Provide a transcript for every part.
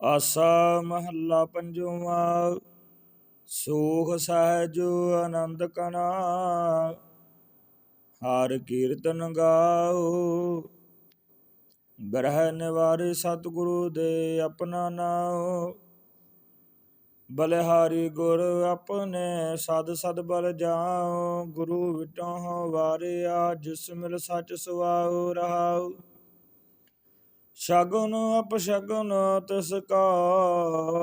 ਆਸਾ ਮਹੱਲਾ ਪੰਜਵਾ ਸੋਖ ਸਹਿਜ ਆਨੰਦ ਕਣਾ, ਹਰ ਕੀਰਤਨ ਗਾਓ। ਗ੍ਰਹਿ ਨਿਵਾਰੇ ਸਤਿਗੁਰੂ ਦੇ ਆਪਣਾ ਨਾਉ। ਬਲਿਹਾਰੀ ਗੁਰ ਆਪਣੇ ਸਦ ਸਦ ਬਲ ਜਾਓ ਗੁਰੂ ਵਿਟੋ ਵਾਰਿਆ, ਜਿਸ ਮਿਲ ਸੱਚ ਸੁਆਉ ਰਹਾਉ। ਸ਼ਗੁਨ ਅਪਸ਼ਗੁਨ ਤਿਸ ਕਾ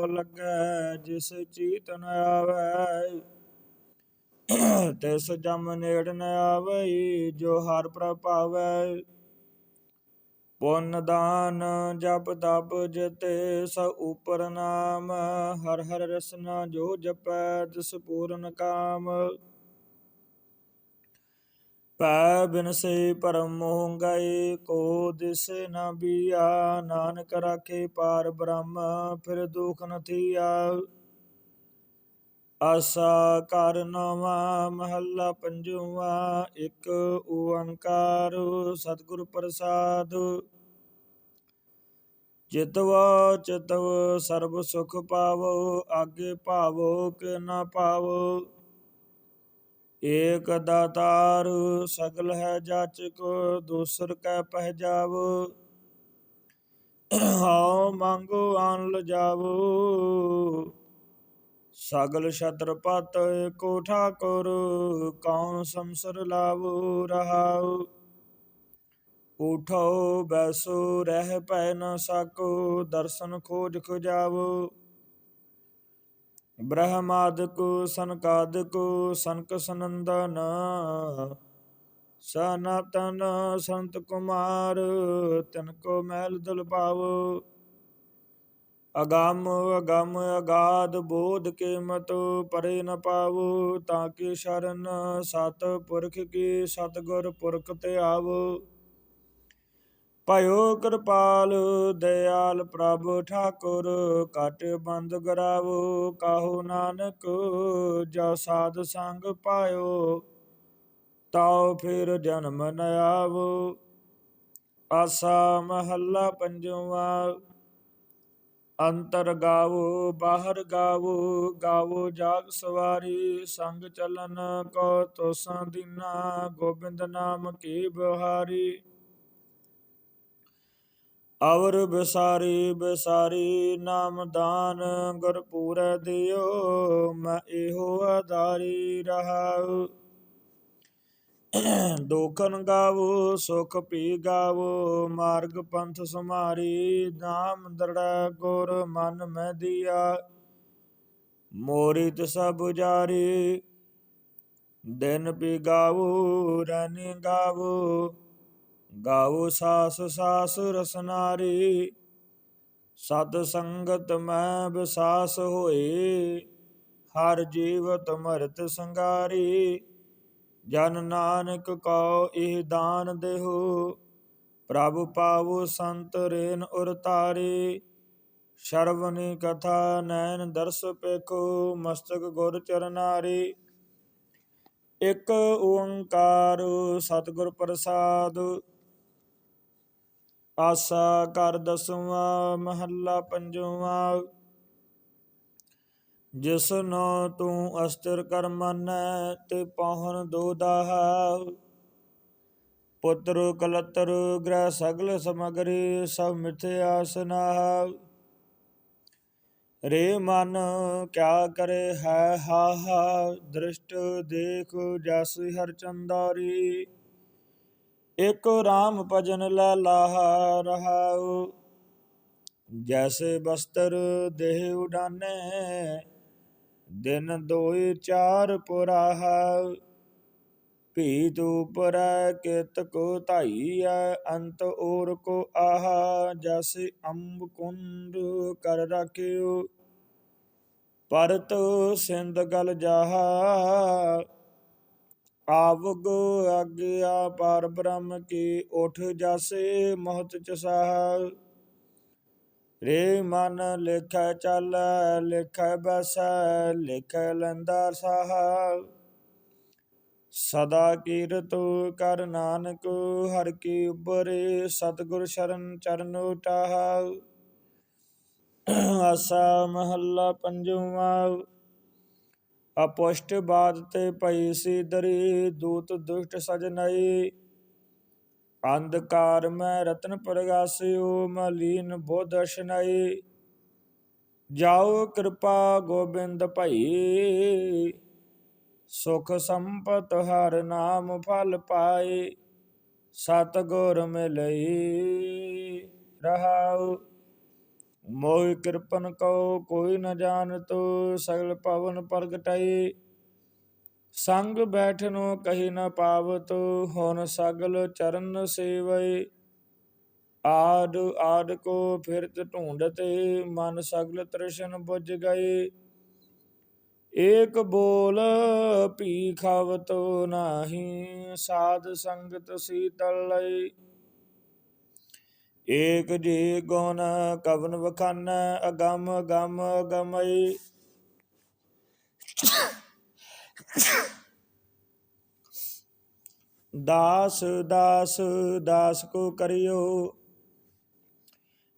ਲੱਗੈ, ਜਿਸ ਚੀਤ ਨ ਆਵੈ। ਤਿਸ ਜਮ ਨੇੜ ਨ ਆਵਈ, ਜੋ ਹਰ ਪ੍ਰਭਾਵੈ ਪੁੰਨ ਦਾਨ ਜਪ ਤਪ ਜਤੇ ਸ ਉਪਰ ਨਾਮ, ਹਰ ਹਰ ਰਸਨਾ ਜੋ ਜਪੈ ਤਿਸ ਪੂਰਨ ਕਾਮ। ਪੈ ਬਿਨ ਸੇ ਪਰਮ ਮੋਹ ਗਏ ਕੋ ਦਿਸ ਨ ਬੀਆ, ਨਾਨਕ ਰਾਖੇ ਪਾਰ ਬ੍ਰਹਮ, ਫਿਰ ਦੁਖ ਨ ਥੀਆ। ਆਸਾ ਕਰ ਨਵਾ, ਮਹੱਲਾ ਪੰਜਵਾ, ਇੱਕ ਓੰਕਾਰ ਸਤਿਗੁਰ ਪ੍ਰਸਾਦ। ਚਿਤਵਾ ਚਿਤਵ ਸਰਬ ਸੁਖ ਪਾਵੋ, ਆਗੇ ਭਾਵੋ ਕਿ ਨਾ ਪਾਵੋ। ਏਕ ਦਾਤਾਰ ਸਗਲ ਹੈ ਜਾਚਕ, ਦੂਸਰ ਕੈ ਪਹਿਜਾਵ ਹਉ ਮੰਗੋ ਆਨ ਲਜਾਵੋ। ਸਗਲ ਛਤਰਪਤ ਕੋ ਠਾਕੁਰ, ਕੌਣ ਸੰਸਰ ਲਾਵੋ ਰਹਾਉ। ਉਠੋ ਬੈਸੋ, ਰਹਿ ਪੈ ਨ ਸਕੋ, ਦਰਸ਼ਨ ਖੋਜ ਖੁਜਾਵੋ। ਬ੍ਰਹਮਾਦਿਕ, ਸਨਕਾਦਿਕ, ਸਨਕ ਸਨੰਦਨ, ਸਨਾਤਨ ਸੰਤ ਕੁਮਾਰ, ਤਿਨ ਕੋ ਮੈਲ ਦੁਲ ਪਾਵੋ ਅਗੰਮ ਅਗੰਮ ਅਗਾਧ, ਬੋਧ ਕੇ ਮਤ ਪਰੇ ਨ ਪਾਵੋ, ਤਾਂ ਕਿ ਸ਼ਰਨ ਸਤ ਪੁਰਖ ਕੀ ਸਤਗੁਰ ਪੁਰਖ ਤੇ ਆਵੋ। ਭਇਓ ਕਿਰਪਾਲ, ਦਇਆਲ ਪ੍ਰਭ ਠਾਕੁਰ ਕਟ ਬੰਦ ਗਰਾਵੋ, ਕਾਹੋ ਨਾਨਕ, ਜੋ ਸਾਧ ਸੰਗ ਪਾਇਓ, ਤਾਉ ਫਿਰ ਜਨਮ ਨ ਆਵੋ। ਆਸਾ ਮਹੱਲਾ ਪੰਜਵਾ, ਅੰਤਰ ਗਾਵੋ, ਬਾਹਰ ਗਾਵੋ ਗਾਵੋ ਜਾਗ ਸਵਾਰੀ, ਸੰਗ ਚਲਨ ਕੋ ਤੋਸਾਂ ਦੀਨਾ, ਗੋਬਿੰਦ ਨਾਮ ਕੀ ਬਿਹਾਰੀ। ਅਵਰ ਬਿਸਾਰੀ ਬਿਸਾਰੀ ਨਾਮ ਦਾਨ ਗੁਰ ਦਿਓ, ਮੈਂ ਇਹੋ ਆਧਾਰੀ ਰਹਾਉ। ਦੋਖਨ ਗਾਵੋ, ਸੁਖ ਪੀ ਗਾਵੋ, ਮਾਰਗ ਪੰਥ ਸੁਮਾਰੀ ਨਾਮ ਦਰੜੈ ਗੁਰ ਮਨ ਮੈਂ ਦਿਆ। ਮੋਰੀ ਤਿਸ 부ਜਾਰੀ ਦਿਨ ਪੀ ਗਾਵੋ ਰਨੀ ਗਾਵੋ। ਗਾਉ ਸਾਸ ਸਾਸ ਰਸਨਾਰੀ ਸਤ ਸੰਗਤ ਮੈਂ ਵਿਸਾਸ ਹੋਏ। ਹਰ ਜੀਵਤ ਮਰਤ ਸੰਗਾਰੀ, ਜਨ ਨਾਨਕ ਕਉ ਇਹ ਦਾਨ ਦੇਹੋ। ਪ੍ਰਭ ਪਾਵੋ ਸੰਤ ਰੇਨ ਉਰ ਤਾਰੇ, ਸ਼ਰਵਨੀ ਕਥਾ ਨੈਣ ਦਰਸ ਪੇਖੋ, ਮਸਤਕ ਗੁਰ ਚਰਨਾਰੀ ਇਕ ਓੰਕਾਰ ਸਤਿਗੁਰ ਪ੍ਰਸਾਦ ਆਸਾ ਕਰ ਦਸਵਾਂ, ਮਹੱਲਾ ਪੰਜਵਾਂ। ਜਿਸ ਤੂੰ ਅਸਤਰ ਕਰ ਮਨ, ਤੇ ਪਾਹਨ ਦੋ ਦਾਹਾ। ਪੁੱਤਰ ਕਲਤਰ ਗ੍ਰਹਿ ਸਗਲ ਸਮਗਰੀ, ਸਭ ਮਿਥਿਆ ਸੁਨਾਹ ਰੇ ਮਨ ਕਿਆ ਕਰੇ ਹੈ ਹਾ ਹਾ ਦ੍ਰਿਸ਼ਟ ਦੇਖ ਜਸ ਹਰ ਚੰਦਾਰੀ। ਇਕ ਰਾਮ ਭਜਨ ਲੈ ਲਾਹਾ ਰਹਾਉ। ਜੈਸੇ ਬਸਤਰ ਦੇਹ ਉਡਾਨੇ, ਦਿਨ ਦੋਇ ਚਾਰ ਪੁਰਾਹਾ ਭੀਤ ਉਪਰ ਕਿਤ ਕੋ ਧਾਈਐ, ਅੰਤ ਔਰ ਕੋ ਆਹਾ। ਜਸ ਅੰਬ ਕੁੰਡ ਕਰ ਰਖਿਓ, ਪਰਤ ਸਿੰਧ ਗਲ ਜਾਹਾ। ਆਵਗ ਆਗਿਆ ਪਰ ਬ੍ਰਹਮ ਕੀ ਉਠ ਜਾਸੇ ਮਹਤ ਚਸਾਹ ਰੇ ਮਨ ਲਿਖੈ ਚੱਲ, ਲਿਖੈ ਬਸੈ, ਲਿਖੈ ਲੰਦਾ ਸਾਹ ਸਦਾ ਕੀਰਤ ਕਰ ਨਾਨਕ, ਹਰ ਕੀ ਉਬਰੇ ਸਤਿਗੁਰ ਸ਼ਰਨ ਚਰਨ ਉਟਾਹ ਆਸਾ ਮਹੱਲਾ ਪੰਜਵਾਂ ਅਪੁਸ਼ਟ ਬਾਦ ਤੇ ਪਈ ਸੀ ਦਰੀ ਦੂਤ ਦੁਸ਼ਟ ਸਜਨਈ ਅੰਧਕਾਰ ਮੈਂ ਰਤਨ ਪ੍ਰਗਾਸਿਓ ਮਲੀਨ ਬੋਧ ਅਸ਼ਨਈ। ਜਾਓ ਕਿਰਪਾ ਗੋਬਿੰਦ ਭਈ, ਸੁਖ ਸੰਪਤ ਹਰ ਨਾਮ ਫਲ ਪਾਏ ਸਤ ਗੁਰ ਮਿਲਈ ਰਹਾਉ। ਮੋਹਿ ਕਿਰਪਨ ਕੋ ਕੋਈ ਨ ਜਾਣਤੋ, ਸਗਲ ਪਵਨ ਪ੍ਰਗਟਾਈ। ਸੰਗ ਬੈਠਨੋ ਕਹੀ ਨ ਪਾਵਤ, ਹੁਣ ਸਗਲ ਚਰਨ ਸੇਵਈ। ਆਦ ਆਦ ਕੋ ਫਿਰਤ ਢੂੰਡਤੇ, ਮਨ ਸਗਲ ਤ੍ਰਿਸ਼ਨ ਬੁਝ ਗਏ ਏਕ ਬੋਲ ਪੀ ਖਾਵਤੋ ਨਾਹੀ, ਸਾਧ ਸੰਗਤ ਸੀਤਲ ਲਈ। ਏਕ ਜੀ ਗੁਣ ਕਵਨ ਵਖਾਨ, ਅਗਮ ਗਮ ਗਮਈ ਦਾਸ ਦਾਸ ਦਾਸ ਕੋ ਕਰਿਓ।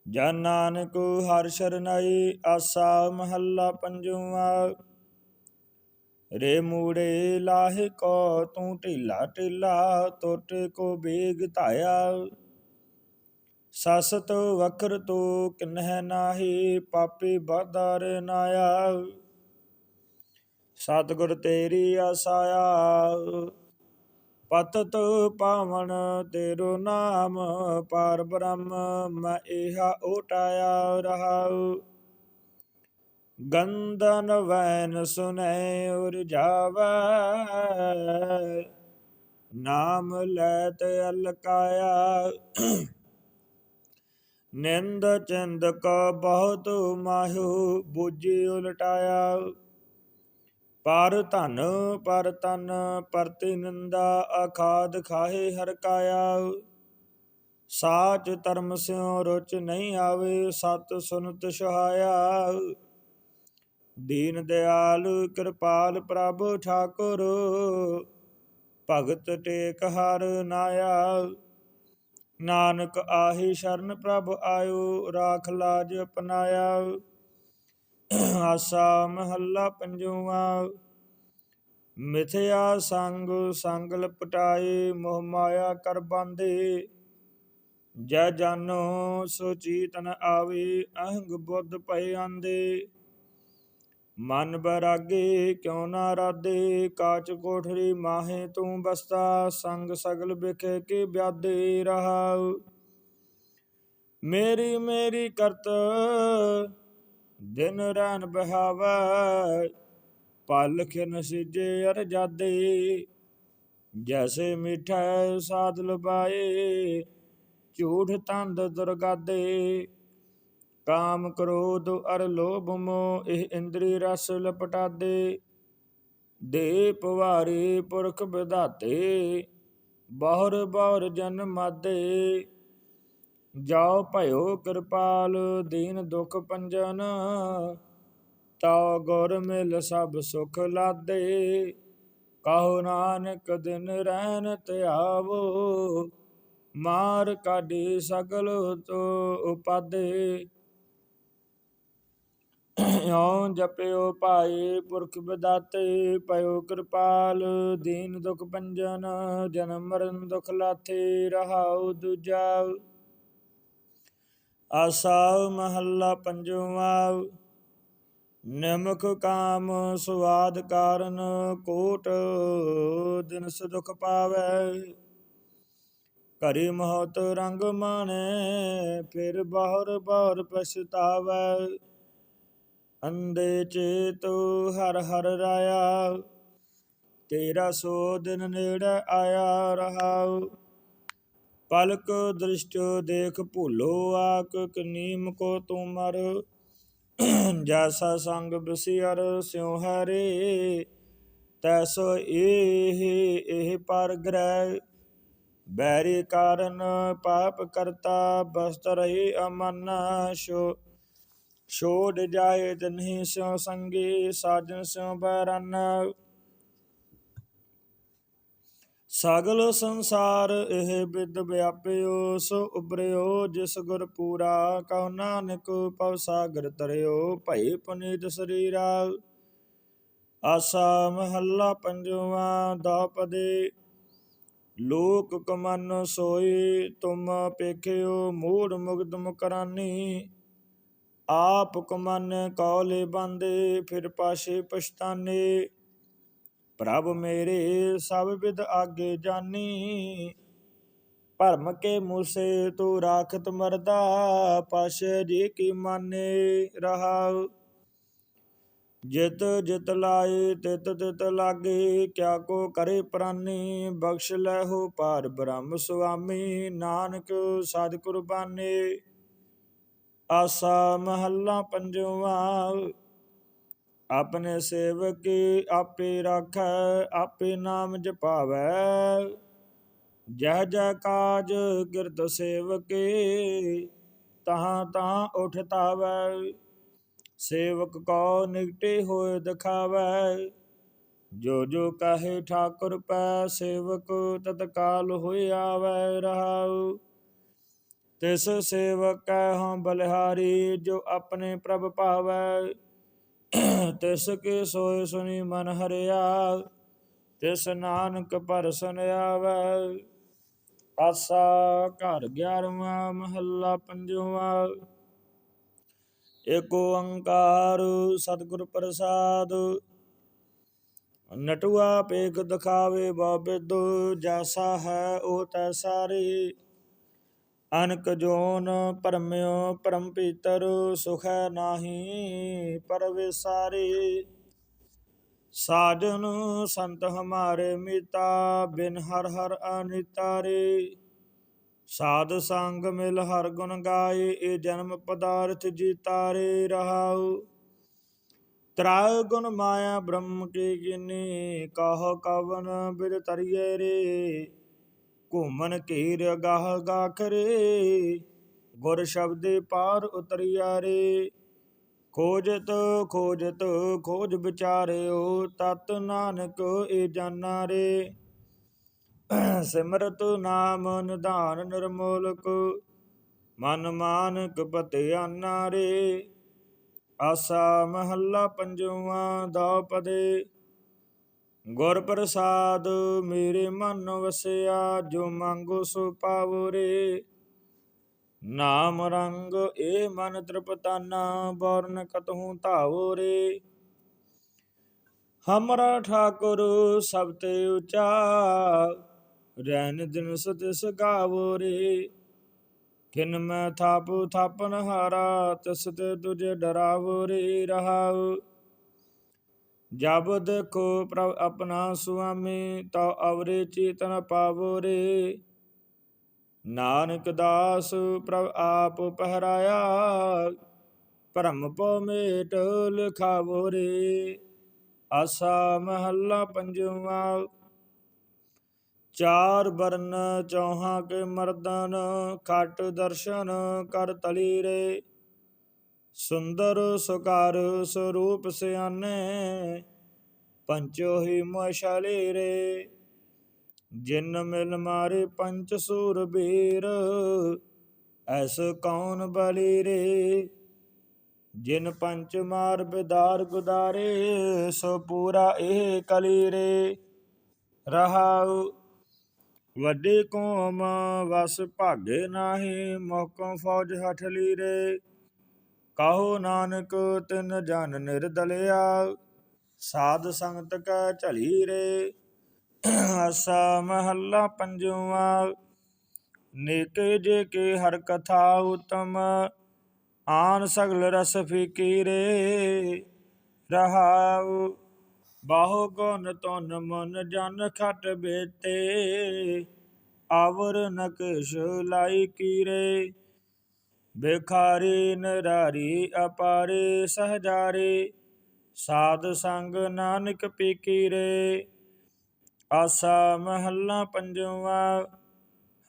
ਜਨ ਨਾਨਕ ਹਰ ਸ਼ਰਨਾਈ, ਆਸਾ ਮਹੱਲਾ ਪੰਜਵਾ। ਰੇ ਮੂੜੇ ਲਾਹਿ ਕੋ, ਤੂੰ ਢੀਲਾ ਢੀਲਾ ਟੁੱਟ ਕੋ ਬੇਗ ਧਾਇਆ। ਸਸਤ ਵਖਰ ਤੋ ਕਿਨਹਿ ਨਾਹੀ, ਪਾਪੀ ਬਾਦਰ ਨਾਇਆ। ਸਤਿਗੁਰ ਤੇਰੀ ਆਸਾਇਆ, ਪਤਤ ਪਾਵਨ ਤੇਰੋ ਨਾਮ, ਪਾਰ ਬ੍ਰਹਮ ਮੈਂ ਇਹਾ ਓਟਾਇਆ ਰਹਾਉ। ਗੰਦਨ ਵੈਨ ਸੁਨੈ ਉਰ ਜਾਵੈ ਨਾਮ ਲੈ ਤੇ ਅਲਕਾਇਆ। ਨਿੰਦ ਚੰਦ ਕਾ ਬਹੁਤ ਮਾਹਿਓ ਬੁਝੀ ਉਲਟਾਇਆ। ਪਰ ਧਨ, ਪਰ ਤਨ ਪਰਤੀ ਨਿੰਦਾ ਅਖਾਦ ਖਾਹੇ ਹਰ ਕਾਇਆ। ਸਾਚ ਧਰਮ ਸਿਉ ਰੁਚ ਨਹੀਂ ਆਵੇ, ਸਤ ਸੁਨਤ ਸੁਹਾਇਆ। ਦੀਨ ਦਿਆਲ ਕਿਰਪਾਲ ਪ੍ਰਭ ਠਾਕੁਰ, ਭਗਤ ਟੇਕ ਹਰ ਨਾਇਆ। ਨਾਨਕ ਆਹੀ ਸ਼ਰਨ ਪ੍ਰਭ ਆਇਓ, ਰਾਖ ਲਾਜ ਅਪਨਾਇਆ। ਆਸਾ ਮਹੱਲਾ ਪੰਜਵਾ। ਮਿਥਿਆ ਸੰਗ ਸੰਗ ਲਪਟਾਏ, ਮੋਹ ਮਾਇਆ ਕਰ ਬਾਂਦੇ ਜੈ ਜਾਨੋ, ਸੋ ਚੀਤਨ ਆਵੇ, ਅਹੰਗ ਬੁੱਧ ਭਏ ਆਂਦੇ। ਮਨ ਬਰਾਗੇ ਕਿਉ ਨਾ ਰਾਦੇ? ਕਾਚ ਕੋਠਰੀ ਮਾਹੇ ਤੂੰ ਬਸਤਾ, ਸੰਗ ਸਗਲ ਬਿਖੇ ਕੇ ਬਿਆਦੇ ਰਹਾਉ? ਮੇਰੀ ਮੇਰੀ ਕਰਤ, ਦਿਨ ਰਹਿਣ ਬਹਾਵੈ, ਪਲ ਖਿਨ ਸਿਜੇ ਅਰ ਜਾਦੇ। ਜੈਸੇ ਮਿਠਾ ਸਾਧ ਲਬਾਏ ਝੂਠ ਤੰਦ ਦੁਰਗਾਦੇ। ਕਾਮ ਕ੍ਰੋਧ ਅਰ ਲੋਭ ਮੋ ਇਹ ਇੰਦਰੀ ਰਸ ਲਪਟਾਦੇ। ਦੇ ਪਵਾਰੇ ਪੁਰਖ ਵਿਧਾਤੇ, ਬਹੁਰ ਬਹੁਰ ਜਨ ਮਾਦੇ। ਜਾਓ ਭਇਓ ਕਿਰਪਾਲ, ਦੀਨ ਦੁਖ ਪੰਜਨ ਤਾ ਗੁਰ ਮਿਲ ਸਭ ਸੁਖ ਲਾਦੇ। ਕਹੋ ਨਾਨਕ ਦਿਨ ਰਹਿਣ ਧਿਆਵੋ, ਮਾਰ ਕਾਢੀ ਸਗਲ ਤੋ ਉਪਾਦੇ। ਓ ਜਪਿਓ ਭਾਈ ਪੁਰਖ ਬਦਾਤੇ ਪਇਓ ਕਿਰਪਾਲ, ਦੀਨ ਦੁਖ ਪੰਜਨ, ਜਨਮ ਮਰਨ ਦੁਖ ਲਾਥੇ, ਰਹਾਉ ਦੂਜਾ। ਆਸਾ ਮਹੱਲਾ ਪੰਜਵਾ ਨਿਮਕ ਕਾਮ ਸੁਆਦ ਕਾਰਨ ਕੋਟ ਦਿਨ ਸੁਖ ਪਾਵੈ। ਕਰੀ ਮਹਤ ਰੰਗ ਮਾਣੇ, ਫਿਰ ਬਹੁਰ ਬਹੁਰ ਪਛਤਾਵੈ। ਅੰਦੇ ਚੇਤੋ ਹਰ ਹਰ ਰਾਇਆ, ਤੇਰਾ ਸੋ ਦਿਨ ਨੇੜੇ ਆਇਆ ਰਹਾਉ ਪਲਕ ਦ੍ਰਿਸ਼ਟ ਦੇਖ ਭੁੱਲੋ ਆਕ, ਕਨੀਮ ਕੋ ਤੁਮਰ ਜੈਸਾ ਸੰਗ ਬਸਿਅਰ ਸਿਉ ਹਰੇ ਤੈਸੋ ਇਹ ਇਹ ਪਰ ਗ੍ਰਹਿ। ਬੈਰੀ ਕਾਰਨ ਪਾਪ ਕਰਤਾ, ਬਸਤ ਰਹੀ ਅਮਨ ਸ਼ੋ ਛੋੜ ਜਾਏ ਤਨਹੀ ਸਿਉ ਸੰਗੀ, ਸਾਜਨ ਸਿਉ ਬਰਨ। ਸਗਲ ਸੰਸਾਰ ਇਹ ਬਿਦ ਵਿਆਪਿਓ, ਸੋ ਉਬਰਿਓ ਜਿਸ ਗੁਰ ਪੂਰਾ, ਕਉ ਨਾਨਕ ਪਵ ਸਾਗਰ ਤਰਿਓ, ਭਈ ਪੁਨੀਤ ਸਰੀਰਾ। ਆਸਾ ਮਹੱਲਾ ਪੰਜਵਾ, ਦਾਪਦੇ। ਲੋਕ ਕਮਨ ਸੋਈ, ਤੁਮ ਪੇਖਿਓ, ਮੂੜ ਮੁਗਦ ਮੁਕਰਾਨੀ। ਆਪ ਕਮਨ ਕੌਲੇ ਬੰਦੇ, ਫਿਰ ਪਾਸ਼ੇ ਪਛਤਾਨੇ। ਪ੍ਰਭ ਮੇਰੇ, ਸਭ ਵਿਦ ਆਗੇ ਜਾਨੀ। ਭਰਮ ਕੇ ਮੂਸੇ ਤੂੰ ਰਾਖਤ ਮਰਦਾ, ਪਾਸ਼ੇ ਜੀ ਕੀ ਮਾਨੇ ਰਹਾਉ ਜਿਤ ਜਿਤ ਲਾਏ, ਤਿਤ ਤਿਤ ਲਾਗੇ, ਕਿਆ ਕੋ ਕਰੇ ਪ੍ਰਾਨੀ। ਬਖਸ਼ ਲੈ ਹੋ ਪਾਰ ਬ੍ਰਹਮ ਸੁਆਮੀ, ਨਾਨਕ ਸਾਧ ਕੁਰਬਾਨੇ। ਆਸਾ ਮਹੱਲਾ ਪੰਜਵਾ, ਆਪਣੇ ਸੇਵਕ ਆਪੇ ਰਾਖੈ, ਆਪੇ ਨਾਮ ਜਪਾਵੈ। ਜਹ ਜਹ ਕਾਜ ਗਿਰਦ ਸੇਵਕੇ, ਤਹਾਂ ਤਹਾਂ ਉਠਤਾਵੈ ਸੇਵਕ ਕੋ ਨਿਕਟੇ ਹੋਏ ਦਿਖਾਵੈ। ਜੋ ਜੋ ਕਹੇ ਠਾਕੁਰ ਪੈ, ਸੇਵਕ ਤਤਕਾਲ ਹੋਇ ਆਵੈ ਰਹਾਉ। ਤਿਸ ਸੇਵਕ ਕੈ ਹਉ ਬਲਿਹਾਰੀ, ਜੋ ਆਪਣੇ ਪ੍ਰਭ ਭਾਵੈ। ਤਿਸ ਕੇ ਸੋਏ ਸੁਨੀ ਮਨ ਹਰਿਆ, ਤਿਸ ਨਾਨਕ ਪਰਸਨ ਆਵੈ। ਆਸਾ ਘਰ 11ਵਾਂ ਮਹੱਲਾ ਪੰਜਵਾਂ। ਏਕ ਓੰਕਾਰ ਸਤਿਗੁਰ ਪ੍ਰਸਾਦ। ਨਟੂਆ ਪੇਕ ਦਿਖਾਵੇ ਬਾਬਿਦ, ਜੈਸਾ ਹੈ ਉਹ ਤੈਸਾਰੀ ਅਨਕ ਜੋਨ ਪਰਮਿਓ ਪਰਮ ਪੀਤਰ ਸੁਖੈ ਨਾਹੀ ਪਰਵੇਸਾਰੀ ਸਾਜਨ ਸੰਤ ਹਮਾਰੇ ਮਿਤਾ ਬਿਨ ਹਰ ਹਰ ਅਨਿਤਾਰੇ। ਸਾਧ ਸੰਗ ਮਿਲ ਹਰ ਗੁਣ ਗਾਏ, ਇਹ ਜਨਮ ਪਦਾਰਥ ਜੀਤਾਰੇ ਰਹਾਉ। ਤ੍ਰਾਇ ਗੁਣ ਮਾਇਆ ਬ੍ਰਹਮ ਕੀ ਗਿਨੀ, ਕਹ ਕਵਨ ਬਿਦ ਤਰੀਏ ਰੇ। ਘੂਮਨ ਘੇਰ ਗਾਹ ਗਾਖਰੇ, ਗੁਰ ਸ਼ਬਦੇ ਪਾਰ ਉਤਰਿਆ ਰੇ। ਖੋਜਤ ਖੋਜਤ, ਖੋਜ ਵਿਚਾਰਿਓ, ਤਤ ਨਾਨਕ ਏ ਜਾਣਾ ਰੇ। ਸਿਮਰਤ ਨਾਮ ਨਿਧਾਨ ਨਿਰਮੋਲਕ, ਮਨ ਮਾਨਕ ਪਤਿਆਨਾ ਰੇ। ਆਸਾ ਮਹੱਲਾ ਪੰਜਵਾ ਦਾ ਪਦੇ। ਗੁਰ ਪ੍ਰਸਾਦ ਮੇਰੇ ਮਨ ਵਸਿਆ, ਜੋ ਮੰਗੋ ਸੋ ਪਾਵੋ ਰੇ ਨਾਮ ਰੰਗ ਏ ਮਨ ਤ੍ਰਿਪਤਾਨਾ ਬਰਨ ਕਤਹੂ ਧਾਵੋ ਰੇ ਹਮਰਾ ਠਾਕੁਰ ਸਭ ਤੇ ਉਚਾ ਰਹਿਨ ਦਿਨ ਸਤਿਸ ਗਾਵੋ ਰੇ ਕਿਨ ਮੈਂ ਥਾਪੂ ਥਾਪਨ ਹਾਰਾ, ਤਿਸ ਤੇ ਤੁਝੇ ਡਰਾਵੋ ਰੇ ਰਹਾਉ। ਜਬ ਦੇਖੋ ਪ੍ਰਭ ਆਪਣਾ ਸੁਆਮੀ ਤਾ ਅਵਰੇ ਚੇਤਨ ਪਾਵੋ ਰੇ ਨਾਨਕ ਦਾਸ ਪ੍ਰਭ ਆਪ ਪਹਿਰਾਇਆ, ਭਰਮ ਪੋ ਮੇਟ ਲਿਖਾਵੋ ਰੇ ਆਸਾ ਮਹੱਲਾ ਪੰਜਵਾ। ਚਾਰ ਬਰਨ ਚੌਹਾਂ ਕੇ ਮਰਦਨ, ਖਟ ਦਰਸ਼ਨ ਕਰ ਤਲੀ ਰੇ ਸੁੰਦਰ ਸੁਕਾਰ ਸਰੂਪ ਸਿਆਨੇ ਪੰਚੋ ਹੀ ਮਸ਼ਾਲੇ ਰੇ। ਜਿਨ ਮਿਲ ਮਾਰੇ ਪੰਚ ਸੂਰ ਬੀਰ, ਐਸ ਕੌਣ ਬਲੀ ਰੇ। ਜਿਨ ਪੰਚ ਮਾਰ ਬਿਦਾਰ ਗੁਦਾਰੇ, ਸੋ ਪੂਰਾ ਇਹ ਕਲੀ ਰੇ। ਰਹਾਉ ਵੱਡੇ ਕੋਮ, ਵਸ ਭਾਗੇ ਨਾਹੀ, ਮੋਕੋਂ ਫੌਜ ਹਠਲੀ ਰੇ। ਕਾਹੋ ਨਾਨਕ ਤਿਨ ਜਨ ਨਿਰਦਲਿਆ, ਸਾਧ ਸੰਗਤ ਕੈ ਝਲੀ ਰੇ। ਆਸਾ ਮਹੱਲਾ ਪੰਜਵਾ, ਨੇਕੇ ਜੇ ਕੇ ਹਰ ਕਥਾ ਉਤਮ, ਆਨ ਸਗਲ ਰਸ ਫੀਕੀ ਰੇ। ਰਹਾਉ, ਬਾਹੋ ਗੁਣ ਤੁਨ ਮਨ ਜਨ ਖਟ ਬੇਤੇ, ਆਵਰ ਨਕਸ਼ ਲਾਈ ਕੀਰੇ ਬਿਖਾਰੀ ਨਰਾਰੀ ਅਪਾਰੇ ਸਹਜਾਰੇ, ਸਾਧ ਸੰਗ ਨਾਨਕ ਪੀਕੀ ਰੇ ਆਸਾ ਮਹੱਲਾ ਪੰਜਵਾ,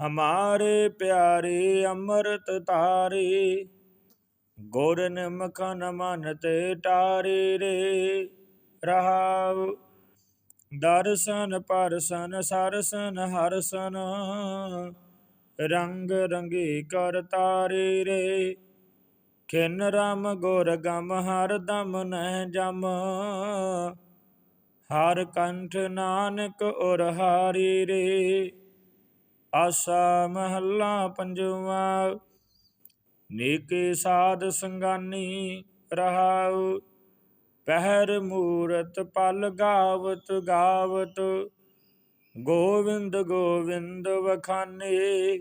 ਹਮਾਰੇ ਪਿਆਰੇ ਅੰਮ੍ਰਿਤ ਧਾਰੇ। ਗੁਰ ਨਿਮਖ ਮਨ ਤੇ ਟਾਰੇ ਰੇ ਰਹਾਉ। ਦਰਸ਼ਨ ਪਰਸਨ ਸਰਸਨ ਹਰਸਨ ਰੰਗ ਰੰਗੀ ਕਰ ਤਾਰੇ ਰੇ। ਖਿਨ ਰਮ ਗੁਰ ਗਮ, ਹਰ ਦਮ ਨਹਿ ਜਮ। ਹਰ ਕੰਠ ਨਾਨਕ ਔਰ ਹਾਰੀ ਰੇ। ਆਸਾ ਮਹੱਲਾ ਪੰਜਵਾ, ਨੇਕੇ ਸਾਧ ਸੰਗਾਨੀ ਰਹਾਉ। ਪਹਿਰ ਮੂਰਤ ਪਲ ਗਾਵਤ ਗਾਵਤ ਗੋਵਿੰਦ ਗੋਵਿੰਦ ਵਖਾਨੇ,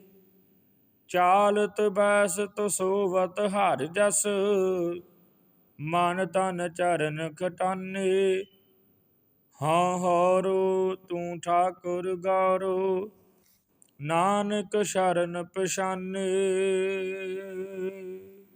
ਚਾਲਤ ਬੈਸਤ ਸੋਵਤ ਹਰ ਜਸ, ਮਨ ਤਨ ਚਰਨ ਖਟਾਨੇ। ਹਾਂ ਹਾਰੋ, ਤੂੰ ਠਾਕੁਰ ਗਾਰੋ, ਨਾਨਕ ਸ਼ਰਨ ਪਛਾਨੇ।